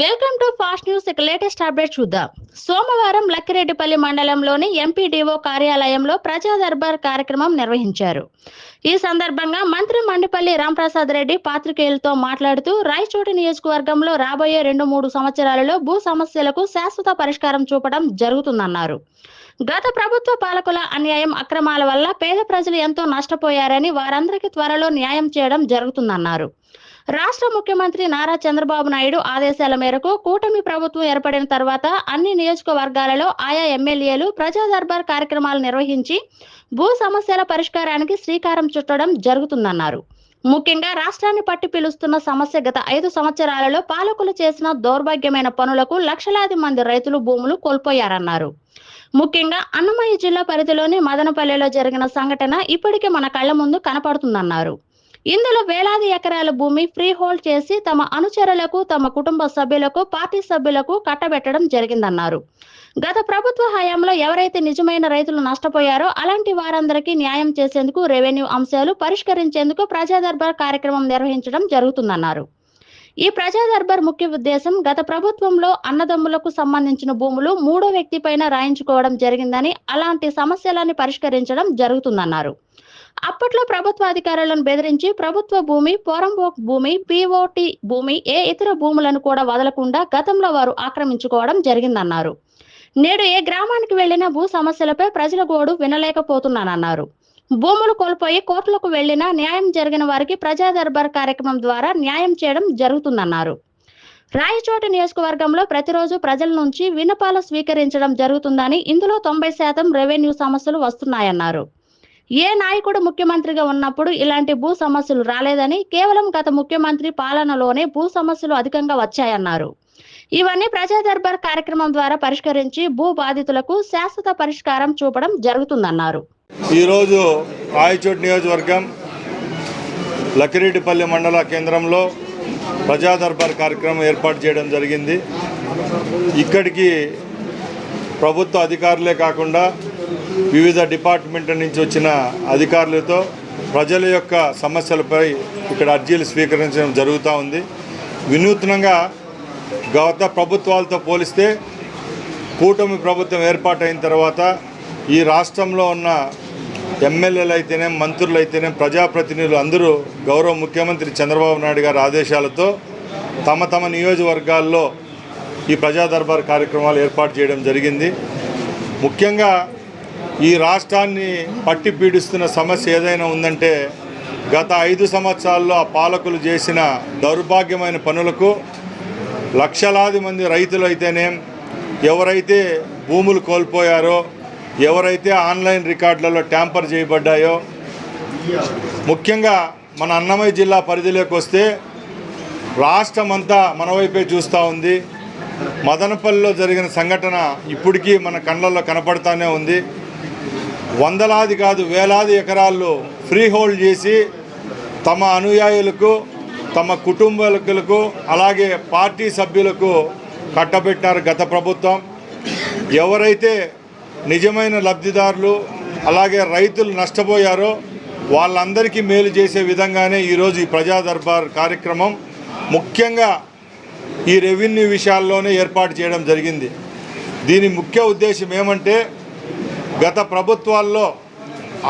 Welcome to fast news ఇక latest update చూద్దాం. సోమవారం లక్కిరెడ్డిపల్లి మండలంలోని ఎంపీడీఓ కార్యాలయంలో ప్రజా దర్బార్ కార్యక్రమం నిర్వహించారు. ఈ సందర్భంగా మంత్రి మండిపల్లి రాంప్రసాద్ రెడ్డి పాత్రికేయులతో మాట్లాడుతూ రాయచోటి నియోజకవర్గంలో రాబోయే రెండు మూడు సంవత్సరాలలో భూ సమస్యలకు శాశ్వత పరిష్కారం చూపడం జరుగుతుందన్నారు. గత ప్రభుత్వ పాలకుల అన్యాయం అక్రమాల వల్ల పేద ప్రజలు ఎంతో నష్టపోయారని వారందరికీ త్వరలో న్యాయం చేయడం జరుగుతుందన్నారు. రాష్ట్ర ముఖ్యమంత్రి నారా చంద్రబాబు నాయుడు ఆదేశాల మేరకు కూటమి ప్రభుత్వం ఏర్పడిన తర్వాత అన్ని నియోజకవర్గాలలో ఆయా ఎమ్మెల్యేలు ప్రజా దర్బార్ కార్యక్రమాలు నిర్వహించి భూ సమస్యల పరిష్కారానికి శ్రీకారం చుట్టడం జరుగుతుందన్నారు. ముఖ్యంగా రాష్ట్రాన్ని పట్టి పిలుస్తున్న సమస్య గత ఐదు సంవత్సరాలలో పాలకులు చేసిన దౌర్భాగ్యమైన పనులకు లక్షలాది మంది రైతులు భూములు కోల్పోయారన్నారు. ముఖ్యంగా అన్నమయ్య జిల్లా పరిధిలోని మదనపల్లెలో జరిగిన సంఘటన ఇప్పటికే మన కళ్ళ ముందు కనపడుతుందన్నారు. ఇందులో వేలాది ఎకరాల భూమి ఫ్రీ హోల్డ్ చేసి తమ అనుచరులకు తమ కుటుంబ సభ్యులకు పార్టీ సభ్యులకు కట్టబెట్టడం జరిగిందన్నారు. గత ప్రభుత్వ హయాంలో ఎవరైతే నిజమైన రైతులు నష్టపోయారో అలాంటి వారందరికీ న్యాయం చేసేందుకు రెవెన్యూ అంశాలు పరిష్కరించేందుకు ప్రజాదర్బార్ కార్యక్రమం నిర్వహించడం జరుగుతుందన్నారు. ఈ ప్రజా దర్బార్ ముఖ్య ఉద్దేశం గత ప్రభుత్వంలో అన్నదమ్ములకు సంబంధించిన భూములు మూడో వ్యక్తి పైన రాయించుకోవడం జరిగిందని అలాంటి సమస్యలని పరిష్కరించడం జరుగుతుందన్నారు. అప్పట్లో ప్రభుత్వ అధికారులను బెదిరించి ప్రభుత్వ భూమి పోరంబోక్ భూమి పిఓటి భూమి ఏ ఇతర భూములను కూడా వదలకుండా గతంలో వారు ఆక్రమించుకోవడం జరిగిందన్నారు. నేడు ఏ గ్రామానికి వెళ్ళిన భూ సమస్యలపై ప్రజల గోడు వినలేకపోతున్నానన్నారు. భూములు కోల్పోయి కోర్టులకు వెళ్ళినా న్యాయం జరిగిన వారికి ప్రజా దర్బార్ కార్యక్రమం ద్వారా న్యాయం చేయడం జరుగుతుందన్నారు. రాయచోటి నియోజకవర్గంలో ప్రతిరోజు ప్రజల నుంచి వినపాలు స్వీకరించడం జరుగుతుందని ఇందులో తొంభై శాతం రెవెన్యూ సమస్యలు వస్తున్నాయన్నారు. ఏ నాయకుడు ముఖ్యమంత్రిగా ఉన్నప్పుడు ఇలాంటి భూ సమస్యలు రాలేదని కేవలం గత ముఖ్యమంత్రి పాలనలోనే భూ సమస్యలు అధికంగా వచ్చాయన్నారు. ఇవన్నీ ప్రజా దర్బార్ కార్యక్రమం ద్వారా పరిష్కరించి భూ బాధితులకు శాశ్వత పరిష్కారం చూపడం జరుగుతుందన్నారు. ఈరోజు రాయచోటి నియోజకవర్గం లక్కిరెడ్డిపల్లి మండల కేంద్రంలో ప్రజా దర్బార్ కార్యక్రమం ఏర్పాటు చేయడం జరిగింది. ఇక్కడికి ప్రభుత్వ అధికారులే కాకుండా వివిధ డిపార్ట్మెంట్ల నుంచి వచ్చిన అధికారులతో ప్రజల యొక్క సమస్యలపై ఇక్కడ అర్జీలు స్వీకరించడం జరుగుతూ ఉంది. వినూత్నంగా గత ప్రభుత్వాలతో పోలిస్తే కూటమి ప్రభుత్వం ఏర్పాటైన తర్వాత ఈ రాష్ట్రంలో ఉన్న ఎమ్మెల్యేలు అయితేనే మంత్రులు అయితేనే ప్రజాప్రతినిధులు అందరూ గౌరవ ముఖ్యమంత్రి చంద్రబాబు నాయుడు గారి ఆదేశాలతో తమ తమ నియోజకవర్గాల్లో ఈ ప్రజా దర్బార్ కార్యక్రమాలు ఏర్పాటు చేయడం జరిగింది. ముఖ్యంగా ఈ రాష్ట్రాన్ని పట్టి పీడిస్తున్న సమస్య ఏదైనా ఉందంటే గత ఐదు సంవత్సరాల్లో ఆ పాలకులు చేసిన దౌర్భాగ్యమైన పనులకు లక్షలాది మంది రైతులు అయితేనే ఎవరైతే భూములు కోల్పోయారో ఎవరైతే ఆన్లైన్ రికార్డులలో ట్యాంపర్ చేయబడ్డాయో ముఖ్యంగా మన అన్నమయ్య జిల్లా పరిధిలోకి వస్తే రాష్ట్రం అంతా మన వైపే చూస్తూ ఉంది. మదనపల్లిలో జరిగిన సంఘటన ఇప్పటికీ మన కళ్ళల్లో కనపడతానే ఉంది. వందలాది కాదు వేలాది ఎకరాల్లో ఫ్రీ హోల్డ్ చేసి తమ అనుయాయులకు తమ కుటుంబాలకు అలాగే పార్టీ సభ్యులకు కట్టబెట్టారు గత ప్రభుత్వం. ఎవరైతే నిజమైన లబ్ధిదారులు అలాగే రైతులు నష్టపోయారో వాళ్ళందరికీ మేలు చేసే విధంగానే ఈరోజు ఈ ప్రజా దర్బార్ కార్యక్రమం ముఖ్యంగా ఈ రెవెన్యూ విషయాల్లోనే ఏర్పాటు చేయడం జరిగింది. దీని ముఖ్య ఉద్దేశం ఏమంటే గత ప్రభుత్వాల్లో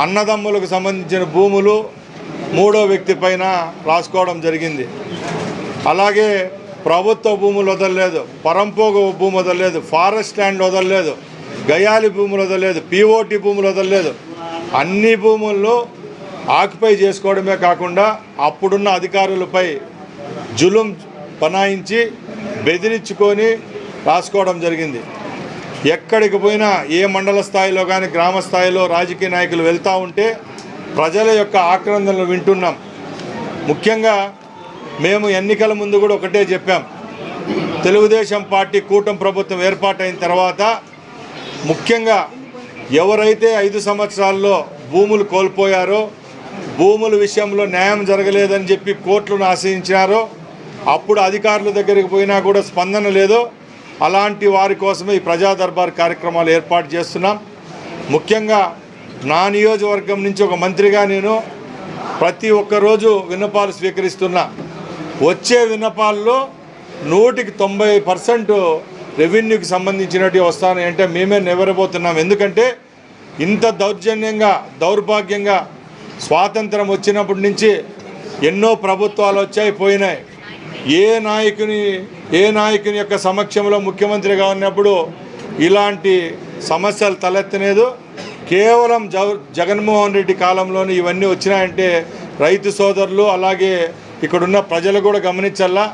అన్నదమ్ములకు సంబంధించిన భూములు మూడో వ్యక్తి పైన రాసుకోవడం జరిగింది. అలాగే ప్రభుత్వ భూములు వదలలేదు పరంపోగ భూమి వదలలేదు ఫారెస్ట్ ల్యాండ్ వదలలేదు గయాలి భూములు వదలలేదు పిఓటి భూములు వదలలేదు. అన్ని భూముల్లో ఆక్యుపై చేసుకోవడమే కాకుండా అప్పుడున్న అధికారులపై జులుం పనాయించి బెదిరించుకొని రాసుకోవడం జరిగింది. ఎక్కడికి పోయినా ఏ మండల స్థాయిలో కానీ గ్రామ స్థాయిలో రాజకీయ నాయకులు వెళ్తూ ఉంటే ప్రజల యొక్క ఆక్రందనలు వింటున్నాం. ముఖ్యంగా మేము ఎన్నికల ముందు కూడా ఒకటే చెప్పాం. తెలుగుదేశం పార్టీ కూటమి ప్రభుత్వం ఏర్పాటైన తర్వాత ముఖ్యంగా ఎవరైతే ఐదు సంవత్సరాల్లో భూములు కోల్పోయారో భూముల విషయంలో న్యాయం జరగలేదని చెప్పి కోర్టులను ఆశ్రయించారో అప్పుడు అధికారుల దగ్గరికి పోయినా కూడా స్పందన లేదో అలాంటి వారి కోసమే ఈ ప్రజా దర్బార్ కార్యక్రమాలు ఏర్పాటు చేస్తున్నాం. ముఖ్యంగా నా నియోజకవర్గం నుంచి ఒక మంత్రిగా నేను ప్రతి ఒక్కరోజు విన్నపాలు స్వీకరిస్తున్నా. వచ్చే విన్నపాల్లో నూటికి తొంభై పర్సెంట్ రెవెన్యూకి సంబంధించినవి వస్తాను అంటే మేమే నివరబోతున్నాం. ఎందుకంటే ఇంత దౌర్జన్యంగా దౌర్భాగ్యంగా స్వాతంత్రం వచ్చినప్పటి నుంచి ఎన్నో ప్రభుత్వాలు వచ్చాయి పోయినాయి. ఏ నాయకుని ఏ నాయకుని యొక్క సమక్షంలో ముఖ్యమంత్రిగా ఉన్నప్పుడు ఇలాంటి సమస్యలు తలెత్తలేదు. కేవలం జగన్మోహన్ రెడ్డి కాలంలోనే ఇవన్నీ వచ్చినాయంటే రైతు సోదరులు అలాగే ఇక్కడున్న ప్రజలు కూడా గమనించాలా